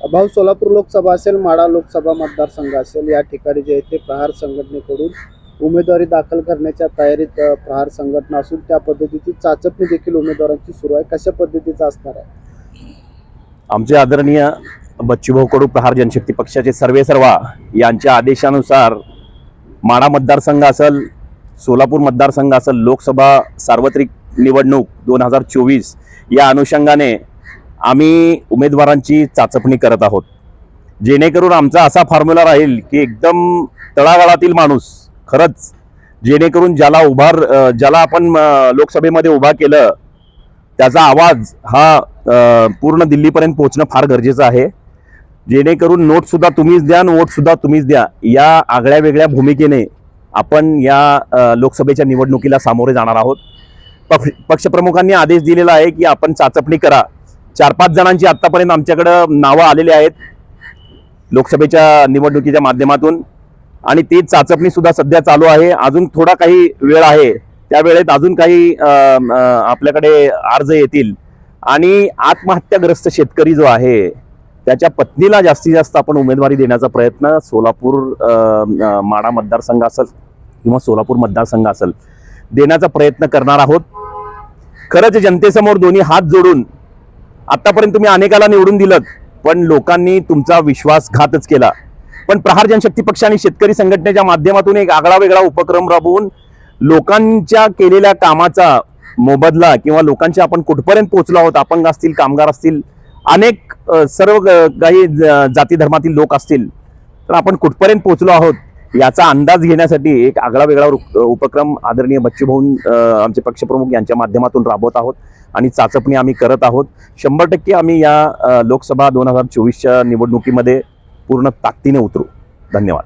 भाऊ सोलापूर लोकसभा असेल माडा लोकसभा मतदारसंघ असेल या ठिकाणी जे आहे ते प्रहार संघटनेकडून उमेदवारी दाखल करण्याच्या तयारीत अ, प्रहार संघटना असून त्या पद्धतीची चाचपणी देखील उमेदवारांची सुरू आहे. कशा पद्धतीचा असणार आहे? आमचे आदरणीय बच्चूभाऊ कडू प्रहार जनशक्ती पक्षाचे सर्वे सर्वा यांच्या आदेशानुसार माडा मतदारसंघ असेल सोलापूर मतदारसंघ असेल लोकसभा सार्वत्रिक निवडणूक दोन हजार चोवीस या अनुषंगाने आम्ही उमेदवारांची चाचपणी करत आहोत. जेणेकरून आमचा असा फॉर्म्युला राहील की एकदम तळागाळातील माणूस खरंच जेणेकरून ज्याला उभार ज्याला आपण लोकसभेमध्ये उभा केलं त्याचा आवाज हा पूर्ण दिल्लीपर्यंत पोहोचणं फार गरजेचं आहे. जेणेकरून नोटसुद्धा तुम्हीच द्या आणि वोटसुद्धा तुम्हीच द्या. या आगळ्या वेगळ्या भूमिकेने आपण या लोकसभेच्या निवडणुकीला सामोरे जाणार आहोत. पक्ष पक्षप्रमुखांनी आदेश दिलेला आहे की आपण चाचपणी करा. चार पाच जणांची आतापर्यंत आमच्याकडं नावं आलेली आहेत. लोकसभेच्या निवडणुकीच्या माध्यमातून. आणि ती चाचपणी सुद्धा सध्या चालू आहे. अजून थोडा काही वेळ आहे. त्या वेळेत अजून काही आपल्याकडे अर्ज येतील. आणि आत्महत्याग्रस्त शेतकरी जो आहे त्याच्या पत्नीला जास्तीत जास्त आपण उमेदवारी देण्याचा प्रयत्न सोलापूर माडा मतदारसंघ असेल किंवा सोलापूर मतदारसंघ असेल देण्याचा प्रयत्न करणार आहोत. खरंच जनतेसमोर दोन्ही हात जोडून आतापर्यंत तुम्ही अनेकाला निवडून दिलं पण लोकांनी तुमचा विश्वासघातच केला. पण प्रहार जनशक्ती पक्ष आणि शेतकरी संघटनेच्या माध्यमातून एक आगळा वेगळा उपक्रम राबवून लोकांच्या केलेल्या कामाचा मोबदला किंवा लोकांच्या आपण कुठपर्यंत पोहोचलो आहोत अपंग असतील कामगार असतील अनेक सर्व काही जाती धर्मातील लोक असतील तर आपण कुठपर्यंत पोहोचलो आहोत याचा अंदाज घेण्यासाठी एक आगळा वेगळा उपक्रम आदरणीय बच्चूभाऊन आमचे पक्षप्रमुख यांच्या माध्यमातून राबवत आहोत आणि चाचपणी आम्ही करत आहोत. शंभर टक्के आम्ही या लोकसभा दोन हजार चोवीसच्या निवडणुकीमध्ये पूर्ण ताकदीने उतरू. धन्यवाद.